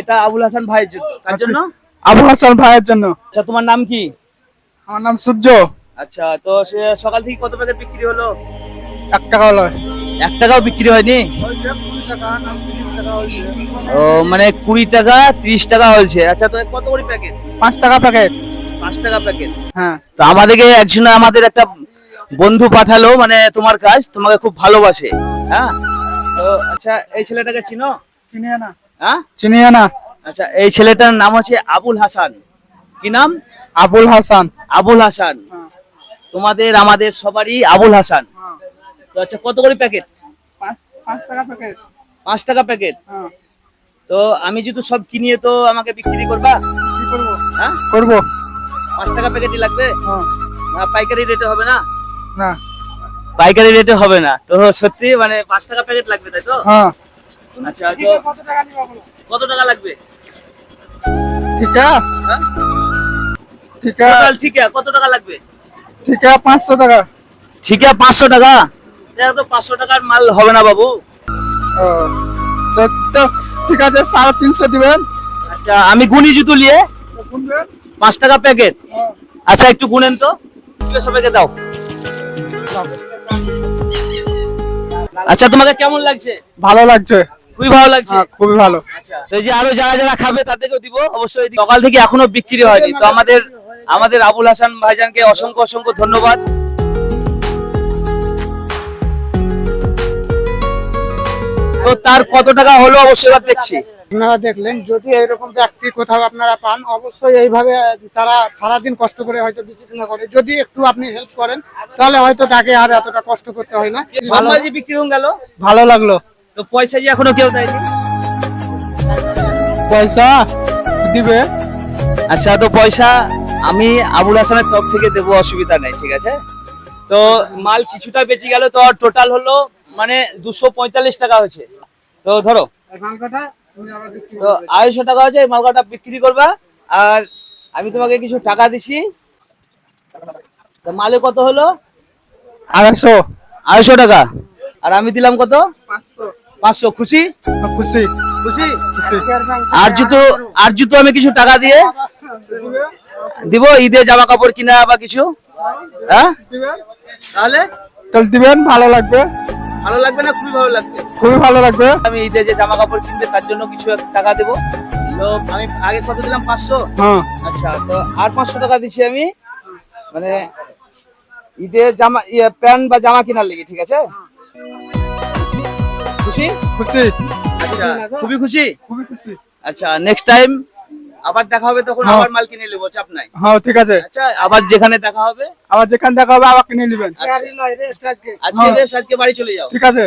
এটা আবুল হাসান ভাইয়ের জন্য। তার জন্য? আবু হাসান ভাইয়ের জন্য। আচ্ছা তোমার নাম কি? আমার নাম সূর্য। আচ্ছা তো সে সকাল থেকে কত প্যাকেট বিক্রি হলো? এক টাকা হলো এক টাকাও বিক্রি হয়নি? ও মানে কুড়ি টাকা ত্রিশ টাকা হয়েছে। আচ্ছা তো কত করে প্যাকেট? পাঁচ টাকা প্যাকেট। পাঁচ টাকা প্যাকেট। হ্যাঁ। তো আমাদেরকে একজন আমাদের একটা বন্ধু পাঠালো মানে তোমার কাজ তোমাকে খুব ভালোবাসে। হ্যাঁ? তো আচ্ছা এই ছেলেটাকে চিনো? চিনিয়ে না। হ্যাঁ? চিনিয়ে না। আচ্ছা এই ছেলেটার নাম হচ্ছে আবুল হাসান। কি নাম? আবুল হাসান। আবুল হাসান। হ্যাঁ। তোমাদের আমাদের সবারই আবুল হাসান। তো আচ্ছা কত করে প্যাকেট? পাঁচ টাকা প্যাকেট। পাঁচ টাকা প্যাকেট? হ্যাঁ। তো আমি যেহেতু সব কিনিয়ে তো আমাকে বিক্রি করবা? করব? হ্যাঁ? করব। পাঁচ টাকা প্যাকেটই লাগবে? হ্যাঁ। না পাইকারি রেটে হবে না? না। পাইকারি রেটে হবে না। তো সত্যি মানে পাঁচ টাকা প্যাকেট লাগবে তাই তো? হ্যাঁ। আচ্ছা তো কত টাকা লাগবে? ঠিক আছে হ্যাঁ ঠিক ঠিক কত টাকা লাগবে? ঠিক পাঁচশো টাকা। ঠিক পাঁচশো টাকা? তো পাঁচশো টাকার মাল হবে না বাবু। ও, তো তো ঠিক আছে সাড়ে তিনশো দিবেন। আচ্ছা আমি গুনি জুতো নিয়ে পাঁচ টাকা প্যাকেট। আচ্ছা একটু গুনেন তো। ঠিক সবাইকে দাও। আচ্ছা তোমাকে কেমন লাগছে? ভালো লাগছে। খুবই ভালো লাগছে। হ্যাঁ খুবই ভালো। আচ্ছা। তো যে আরও যারা যারা খাবে তাদেরকেও দিব। অবশ্যই। সকাল থেকে এখনও বিক্রি হয়নি। তো আমাদের আমাদের আবুল হাসান ভাইজানকে অসংখ্য অসংখ্য ধন্যবাদ। তো তার কত টাকা হলো অবশ্যই এবার দেখছি। আপনারা দেখলেন যদি এইরকম ব্যক্তি কোথাও আপনারা পান অবশ্যই এইভাবে তারা সারাদিন কষ্ট করে হয়তো বিচিকিনা করে। যদি একটু আপনি হেল্প করেন তাহলে হয়তো তাকে আর এতটা কষ্ট করতে হয় না। ভালো সমাজে বিক্রি ভালো লাগল। তো পয়সা যে এখনও কেউ দেয়নি? পয়সা দিবে। আচ্ছা তো পয়সা আমি আবুল হাসানের তরফ থেকে দেবো অসুবিধা নেই ঠিক আছে? তো মাল কিছুটা বেঁচে গেল তো টোটাল হলো মানে দুশো পঁয়তাল্লিশ টাকা হয়েছে। তো ধরো তো আড়াইশো টাকা এই মালকাটা বিক্রি করবা। আর আমি তোমাকে কিছু টাকা দিছি। তো মালে কত হলো? আড়াইশো। আড়াইশো টাকা। আর আমি দিলাম কত? পাঁচশো। পাঁচশো খুশি? খুশি। খুশি? খুশি। আর জুতো আর জুতো আমি কিছু টাকা দিয়ে দিব ঈদে জামা কাপড় কিনা বা কিছু? হ্যাঁ? তাহলে? তাহলে দিবেন ভালো লাগবে। ভালো লাগবে না? খুবই ভালো লাগবে। খুবই ভালো লাগবে। আমি ঈদে যে জামা কাপড় কিনবে তার জন্য কিছু টাকা দেবো। তো আমি আগে কত দিলাম? পাঁচশো? হ্যাঁ। আচ্ছা তো আর পাঁচশো টাকা দিচ্ছি আমি। মানে ঈদে জামা ইয়ে প্যান্ট বা জামা কেনার লেগে ঠিক আছে? খুশি? খুশি। আচ্ছা খুবই খুশি? খুবই খুশি। আচ্ছা নেক্সট টাইম আবার দেখা হবে তখন হ্যাঁ। আবার মাল কিনে নেব চাপ নাই। হ্যাঁ ঠিক আছে। আচ্ছা আবার যেখানে দেখা হবে? আবার যেখান দেখা হবে আবার কিনে নেবেন। আজকে বেশ আজকে বাড়ি চলে যাও। ঠিক আছে।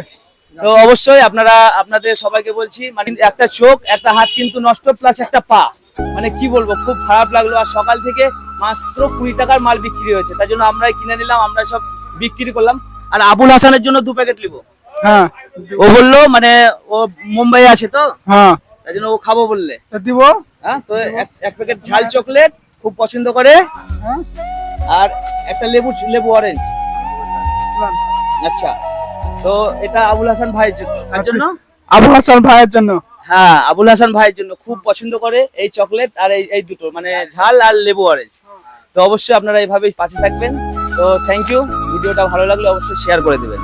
তো অবশ্যই আপনারা আপনাদের সবাইকে বলছি মানে একটা চোখ একটা হাত কিন্তু নষ্ট প্লাস একটা পা। মানে কি বলব খুব খারাপ লাগল। আর সকাল থেকে মাত্র কুড়ি টাকার মাল বিক্রি হয়েছে। তার জন্য আমরাই কিনে নিলাম আমরা সব বিক্রি করলাম। আর আবুল হাসানের জন্য দু প্যাকেট নিবো। হ্যাঁ। ও বলল মানে ও মুম্বাই আছে তো? হ্যাঁ। তাই জন্য ও খাব বললে। দিব। হ্যাঁ তো এক- প্যাকেট ঝাল চকলেট খুব পছন্দ করে। হ্যাঁ আর একটা লেবু লেবু অরেঞ্জ আচ্ছা তো এটা আবুল হাসান ভাইয়ের জন্য। তার জন্য? আবুল হাসান ভাইয়ের জন্য। হ্যাঁ আবুল হাসান ভাইয়ের জন্য খুব পছন্দ করে এই চকলেট আর এই এই দুটো মানে ঝাল আর লেবু অরেঞ্জ তো অবশ্যই আপনারা এইভাবেই পাশে থাকবেন। তো থ্যাংক ইউ ভিডিওটা ভালো লাগলে অবশ্যই শেয়ার করে দেবেন।